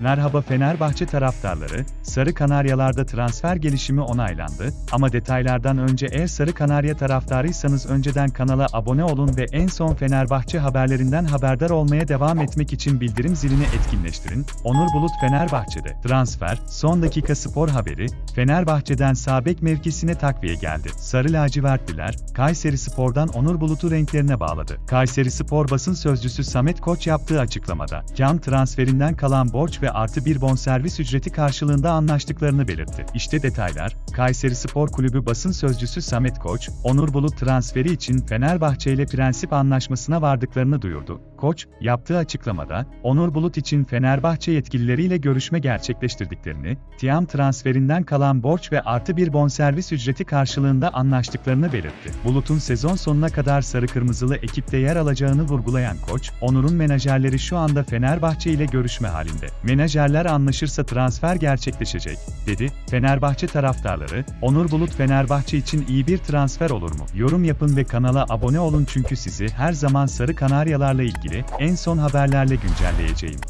Merhaba Fenerbahçe taraftarları, Sarı Kanaryalarda transfer gelişimi onaylandı ama detaylardan önce eğer Sarı Kanarya taraftarıysanız önceden kanala abone olun ve en son Fenerbahçe haberlerinden haberdar olmaya devam etmek için bildirim zilini etkinleştirin. Onur Bulut Fenerbahçe'de. Transfer, son dakika spor haberi, Fenerbahçe'den Sabek mevkisine takviye geldi. Sarı lacivertliler, Kayseri Spor'dan Onur Bulut'u renklerine bağladı. Kayseri Spor basın sözcüsü Samet Koç yaptığı açıklamada, Can transferinden kalan borç ve artı bir bonservis ücreti karşılığında anlaştıklarını belirtti. İşte detaylar, Kayseri Spor Kulübü basın sözcüsü Samet Koç, Onur Bulut transferi için Fenerbahçe ile prensip anlaşmasına vardıklarını duyurdu. Koç, yaptığı açıklamada, Onur Bulut için Fenerbahçe yetkilileriyle görüşme gerçekleştirdiklerini, Tiam transferinden kalan borç ve artı bir bonservis ücreti karşılığında anlaştıklarını belirtti. Bulut'un sezon sonuna kadar sarı kırmızılı ekipte yer alacağını vurgulayan Koç, Onur'un menajerleri şu anda Fenerbahçe ile görüşme halinde. Menajerler anlaşırsa transfer gerçekleşecek, dedi. Fenerbahçe taraftarları, Onur Bulut Fenerbahçe için iyi bir transfer olur mu? Yorum yapın ve kanala abone olun çünkü sizi her zaman Sarı Kanaryalarla ilgili en son haberlerle güncelleyeceğim.